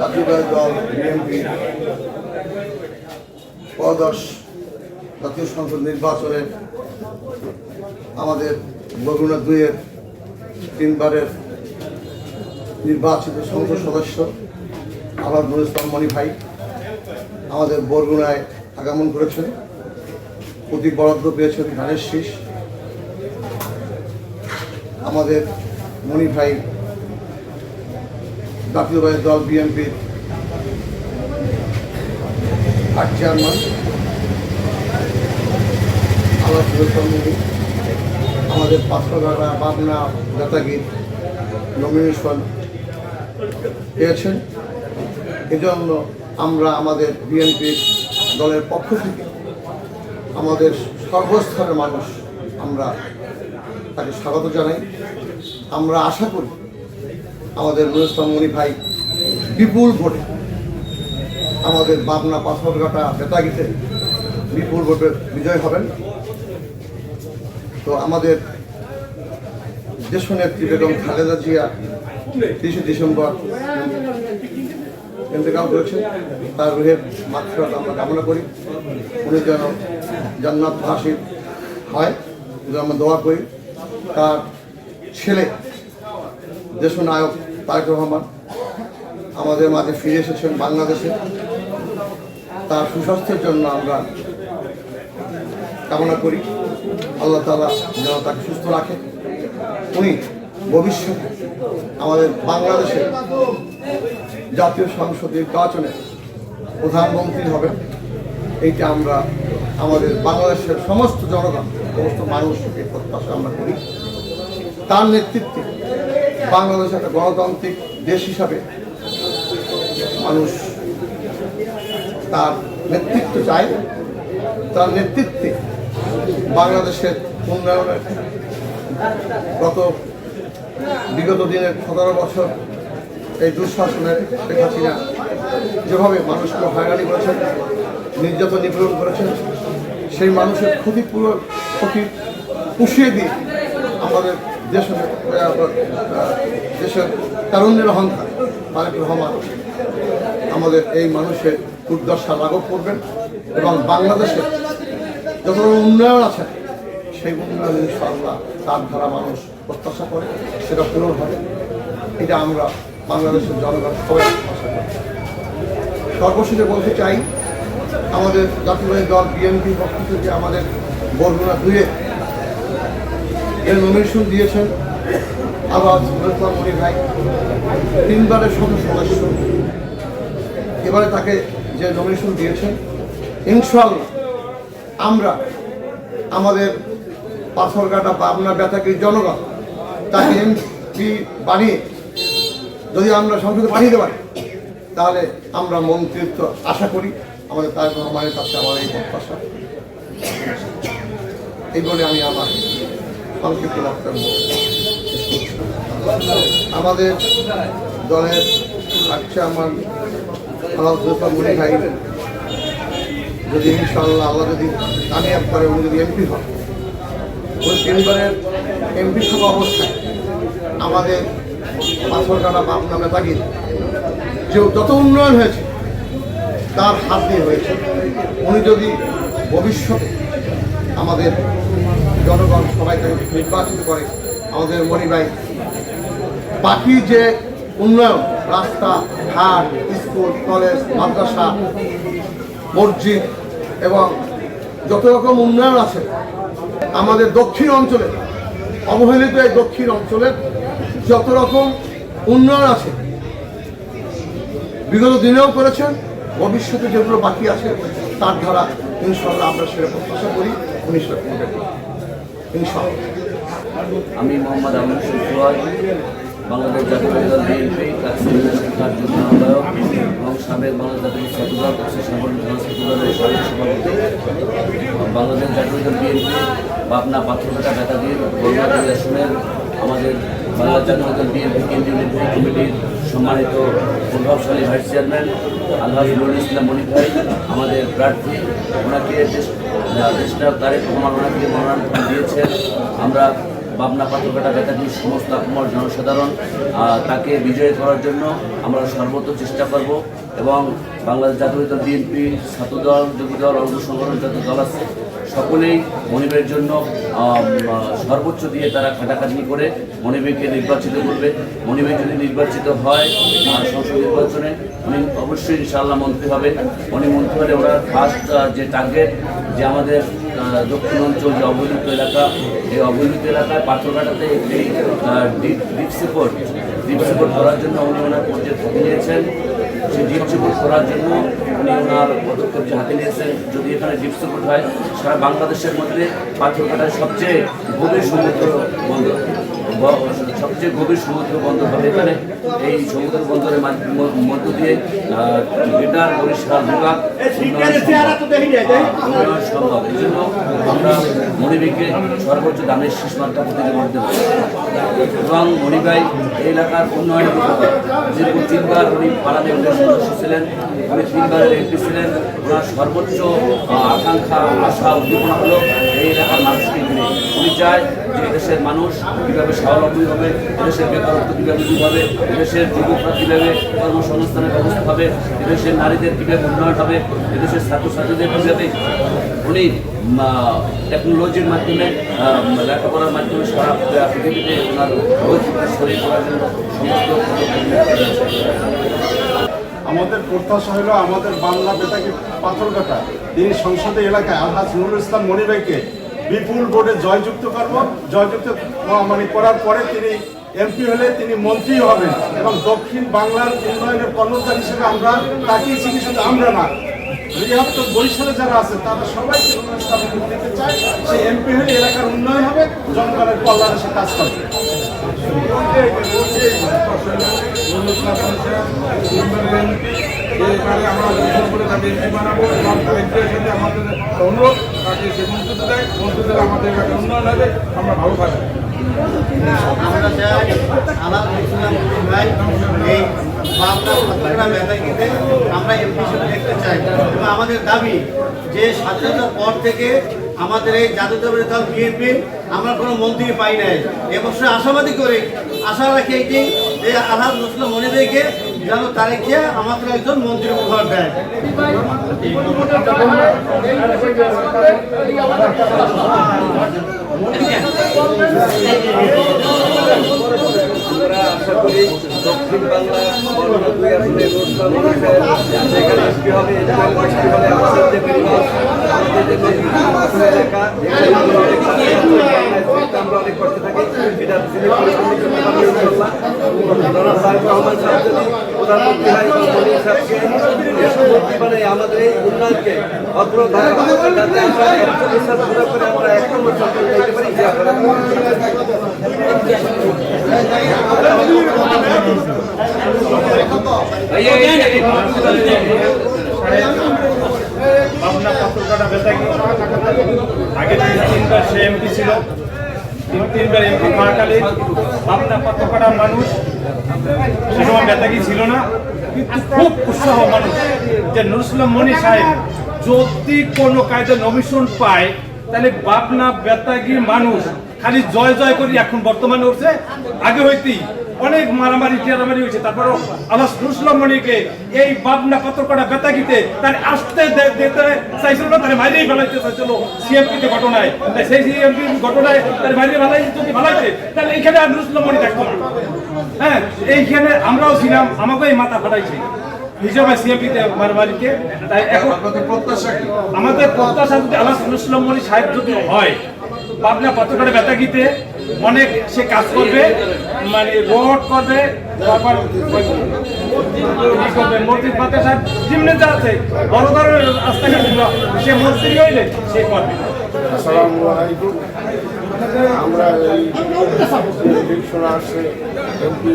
জাতীয় দল বিএনপি পদশ জাতীয় সংসদ নির্বাচনে আমাদের বগুড়া দুইয়ের তিনবারের নির্বাচিত সংসদ সদস্য আমার নুর মণি ভাই আমাদের বরগুনায় আগমন করেছেন। অতি বরাদ্দ পেয়েছেন ধানের শীষ। আমাদের মণি ভাই জাতীয়বাদী দল বিএনপির আট চেয়ারম্যান আল্লাহ সুরক্ষামণি আমাদের পাঁচশোঘাটা পাবনা নেতাগির নমিনেশন পেয়েছেন। এজন্য আমরা আমাদের বিএনপির দলের পক্ষ থেকে আমাদের সর্বস্তরের মানুষ, আমরা তাকে স্বাগত জানাই। আমরা আশা করি আমাদের মণি ভাই বিপুল ভোটে। আমাদের বাবনা পাথরঘাটা বেতাগিতে বিপুল ভোটে বিজয় হবেন। তো আমাদের দেশনেত্রী বেগম খালেদা জিয়া তিরিশে ডিসেম্বর ইন্তেকাল করেছেন। তার রুহের মাত্রা আমরা কামনা করি। উনি যেন জান্নাত হাসির হয় আমরা দোয়া করি। তার ছেলে দেশনায়ক তারেক রহমান আমাদের মাঝে ফিরে এসেছেন বাংলাদেশে। তার সুস্বাস্থ্যের জন্য আমরা কামনা করি। আল্লাহ তালা যেন তাকে সুস্থ রাখে। উনি ভবিষ্যতে আমাদের বাংলাদেশের জাতীয় সংসদ নির্বাচনে প্রধানমন্ত্রী হবেন। এইটা আমরা আমাদের বাংলাদেশের সমস্ত জনগণ, সমস্ত মানুষকে প্রত্যাশা আমরা করি। তার নেতৃত্বে বাংলাদেশ একটা গণতান্ত্রিক দেশ হিসাবে মানুষ তার নেতৃত্ব চায়। তার নেতৃত্বে বাংলাদেশের উন্নয়নের গত বিগত দিনের সতেরো বছর এই দুঃশাসনের শেখ হাসিনা যেভাবে মানুষকে হয়রানি করেছেন, নির্যাতন নিপীড়ন করেছেন, সেই মানুষের ক্ষতিপূরণ ক্ষতি পুষিয়ে দিয়ে আমাদের দেশের দেশের তারুণ্যের অহংকার তারেক রহমান, আমাদের এই মানুষের দুর্দশা লাঘব করবেন এবং বাংলাদেশের যত উন্নয়ন আছে, সেই উন্নয়ন ইনশাআল্লাহ তার দ্বারা মানুষ প্রত্যাশা করে, সেটা পূরণ হবে। এটা আমরা বাংলাদেশের জনগণ সবাই আশা করি। সর্বশেষে বলতে চাই, আমাদের জাতীয়বাদী দল, বিএনপি পক্ষ থেকে আমাদের বরগুনা দুয়ে এর নমিনেশন দিয়েছেন সুরতলাম মণি ভাই। তিনবারের সদস্য সদস্য। এবারে তাকে যে নমিনেশন দিয়েছেন ইনশাল্লাহ আমরা আমাদের পাথরঘাটা পাবনা ব্যথাকে জনগণ তাকে এমপি বানিয়ে যদি আমরা সংসদে পাঠিয়ে পারি তাহলে আমরা মন্ত্রিত্ব আশা করি আমাদের তার রহমানের কাছে আমার এই প্রত্যাশা। এই বলে আমি আমার বক্তব্য শেষ আমাদের দলের আচ্ছা আমার আলাদা মনে ভাই যদি ইনশাল্লাহ আল্লাহ যদি কামিয়াব করে উনি যদি এমপি হন, ওই তিনবারের এমপি থাকা অবস্থায় আমাদের পাথরকাটা পাবনা নেতাগির যে যত উন্নয়ন হয়েছে, তার হাত দিয়ে হয়েছে। উনি যদি ভবিষ্যতে আমাদের জনগণ সবাই তাকে নির্বাচিত করে। আমাদের মণিবাই বাকি যে উন্নয়ন, রাস্তা, ঘাট, স্কুল, কলেজ, মাদ্রাসা, মসজিদ এবং যত রকম উন্নয়ন আছে, আমাদের দক্ষিণ অঞ্চলে, অবহেলিত এই দক্ষিণ অঞ্চলের যত রকম উন্নয়ন আছে, বিগত দিনেও করেছেন, ভবিষ্যতে যেগুলো বাকি আছে, তার দ্বারা ইনশাল্লাহ আমরা সেটা প্রত্যাশা করি উনি সেটা করবেন ইনশাল্লাহ আমি মোহাম্মদ আমির সোহাগ বাংলাদেশ জাতীয় দল বিএনপি যুগ্ম আহ্বায়ক এবং সাবেক বাংলাদেশ জাতীয় ছাত্রদল বাংলাদেশ জাতীয় দল বিএনপি, পাবনা পাথরঘাটা বেতাদির বর্ণালী আসনের আমাদের বাংলাদেশ জাতীয় দল বিএনপি কেন্দ্রীয় নির্বাহী কমিটির সম্মানিত প্রভাবশালী ভাইস চেয়ারম্যান আল্লাহ নুরুল ইসলাম মনিক ভাই, আমাদের প্রার্থী। ওনাকে তারেক রহমান ওনাকে মনোনয়ন দিয়েছেন আমরা বাবনা পাত্রকাটা বেতাগির সমস্ত আপনার জনসাধারণ তাকে বিজয় করার জন্য আমরা সর্বত চেষ্টা করব এবং বাংলাদেশ জাতীয় দল বিএনপি ছাত্র ছাত্রদল, যুবদল, অঙ্গ সংগঠন যত দল আছে, সকলেই মনিবের জন্য সর্বোচ্চ দিয়ে তারা খাটাখাটনি করে মনিবেরকে নির্বাচিত করবে। মনিবের যদি নির্বাচিত হয় সংসদ নির্বাচনে উনি অবশ্যই ইনশাআল্লাহ মন্ত্রী হবে। উনি মন্ত্রী হলে ওনার ফার্স্ট যে টার্গেট যে আমাদের দক্ষিণ অঞ্চল যে অবহেলিত এলাকা, এই অবহেলিত এলাকায় পাথরঘাটাতে একটি ডিপ সিপোর্ট ডিপ সিপোর্ট করার জন্য উনি ওনার হাতে নিয়েছেন। সেই ডিপ সিপোর্ট করার জন্য উনি ওনার পদক্ষেপ যে হাতে নিয়েছেন, যদি এখানে ডিপ সিপোর্ট হয়, সারা বাংলাদেশের মধ্যে পাথরঘাটায় সবচেয়ে গভীর সমুদ্র বন্দর। সবচেয়ে গভীর সমুদ্র বন্দর হবে এখানে। এই সমুদ্র বন্দরের মধ্য দিয়ে গ্রেটার বরিশাল বিভাগ সম্ভব। উন্নয়ন এই জন্য আমরা মনিবিকে সর্বোচ্চ দামের শীষ মাত্রা প্রতিযোগিতা করতে এবং মনিবাই এই এলাকার উপকার দীর্ঘ তিনবার উনি দেবের সদস্য ছিলেন, উনি তিনবারের এমপি ছিলেন। ওনার সর্বোচ্চ আকাঙ্ক্ষা, আশা উদ্দীপনা হলো এই এলাকার মানুষকে উনি চায় যে দেশের মানুষ কীভাবে স্বাবলম্বী হবে, এদেশের বেকারত্ব কীভাবে দূর হবে, এদেশের যুবকরা কীভাবে কর্মসংস্থানের ব্যবস্থা হবে এদেশের নারীদের কীভাবে উন্নয়ন হবে, এদেশের ছাত্রছাত্রীদের কীভাবে উনি টেকনোলজির মাধ্যমে লেখাপড়ার মাধ্যমে সারা পৃথিবীতে ওনার রোজ ছড়িয়ে পড়ার জন্য সমস্ত আমাদের প্রত্যাশা হলো আমাদের বাংলা বেতাকে পাথরঘাটা, তিনি সংসদে এলাকায় আলহাজ নুরুল ইসলাম মনিবাইকে বিপুল ভোটে জয়যুক্ত করব জয়যুক্ত মানে করার পরে তিনি এমপি হলে তিনি মন্ত্রী হবেন এবং দক্ষিণ বাংলার উন্নয়নের কর্মচারী হিসেবে আমরা তাকেই চিনি শুধু আমরা না বৃহত্তর বরিশালে যারা আছে তারা নুরুল দিতে চায় সে এমপি হলে এলাকার উন্নয়ন হবে জনগণের কল্যাণে সে কাজ করবে আমরা আমাদের আমরা দেখতে চাই। এবং আমাদের দাবি যে স্বাধীনতার পর থেকে আমাদের এই জাতীয়তাবাদী দল বিএনপি আমরা কোনো মন্ত্রী পাই নাই। এবছর আশাবাদী করে আশা রাখি যে আলহাজ মুসলিম মনিদেরকে যেন তারেকে আমাদের একজন মন্ত্রী উপহার দেয়। করি আমরা অনেক করতে থাকি। এটা করে তুমি করতে পারবে ইনশাল্লাহ জনাব সাহেব রহমান সাহেব যদি আপনারা বেতাকি আগে তিনবার সে এমপি ছিল। তিন মানুষ ছিল না। কিন্তু খুব উৎসাহ মানুষ। যে মনি সাহেব যদি কোনো কায়দা নমিশন পায়, তাহলে বাপনা বেতাগি মানুষ খালি জয় জয় করি এখন বর্তমানে উঠছে। আগে হইতেই অনেক মারামারি টেরামারি হয়েছে তারপরও আল্লাহ নুরুসলাম মনিকে এই বাবনা পাথরকড়া বেতাগিতে তার আসতে দে- দিতে চাইছিল না তার মাইরেই ফেলাইতে চাইছিল সিএমপিতে ঘটনায়। তাই সেই সিএমপি ঘটনায় তার মাইরে ফেলাই যদি ফেলাইতে তাহলে এইখানে আর নুরুসলাম মনি থাকতো না হ্যাঁ এইখানে আমরাও ছিলাম আমাকে এই মাথা ফাটাইছে। হিসাবে সিএমপিতে মারামারিকে। তাই এখন আমাদের প্রত্যাশা যদি আল্লাহ নুরুসলাম মনি সাহেব যদি হয় পাবনা পাথরকড়া বেতাগিতে অনেক সে কাজ করবে মানে রোড করবে, তারপর করবে, মসজিদ মাদ্রাসা যেমনি যা আছে, বড় ধরনের রাস্তাঘাট সে মন্ত্রী হইলে সে করবে। আমরা এই ইলেকশন আসছে, এমপি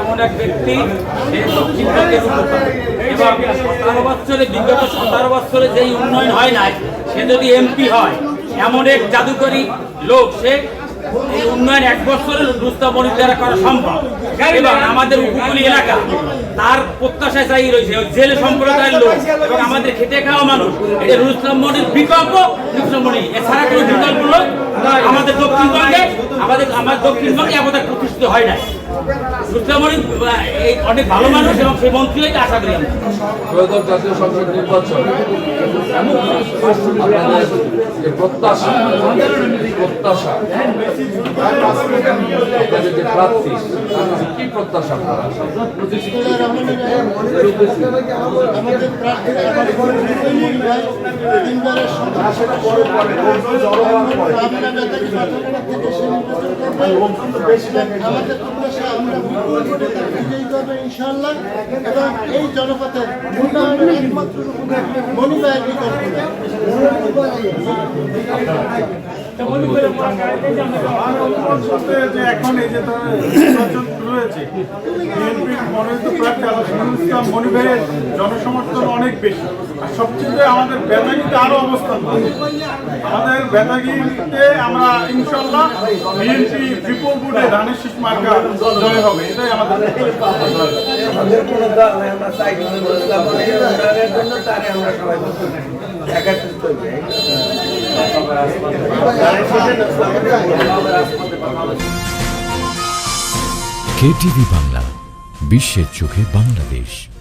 এমন এক ব্যক্তি এবং সতেরো বছরে বিগত সতেরো বছরে যেই উন্নয়ন হয় নাই, সে যদি এমপি হয়, এমন এক লোক, সে এই উন্নয়ন এক বছরের রুস্তামণির দ্বারা করা সম্ভব। এবং আমাদের উপকূলীয় এলাকা, তার প্রত্যাশায় চাই রয়েছে জেল সম্প্রদায়ের লোক এবং আমাদের খেটে খাওয়া মানুষ এটা রুস্তাম মনির বিকল্প রুস্তাম মনি এছাড়া কোনো বিকল্প আমাদের দক্ষিণবঙ্গে আমাদের, আমার দক্ষিণবঙ্গে আমাদের প্রতিষ্ঠিত হয় না অনেক ভালো মানুষ এবং সেই মন্ত্রী হইতে আশা করি ত্রয়োদশ জাতীয় সংসদ নির্বাচন আপনাদের যে প্রত্যাশা প্রত্যাশা আপনাদের যে প্রার্থী কি প্রত্যাশা আপনারা আমাদের বিজয়ী করব ইনশাল্লাহ এবং এই জনপথের উন্নয়নের একমাত্র মনিবায় বিকল্প যে এখন এই যে হয়েছে বিএনপির মনোনীত প্রার্থী আলোচনা ইসলাম মনিভাইয়ের জনসমর্থন অনেক বেশি। আর সবচেয়ে আমাদের বেতাগিতে আরও অবস্থান আমাদের বেতাগিতে আমরা ইনশাল্লাহ বিএনপি বিপুল ভোটে ধানের শীষ মার্কা জয় হবে। এটাই আমাদের আমাদের কোনো দল নাই আমরা চাই উন্নয়নের জন্য তারে আমরা সবাই একত্রিত হইবে কেটিভি বাংলা বিশ্বের চোখে বাংলাদেশ।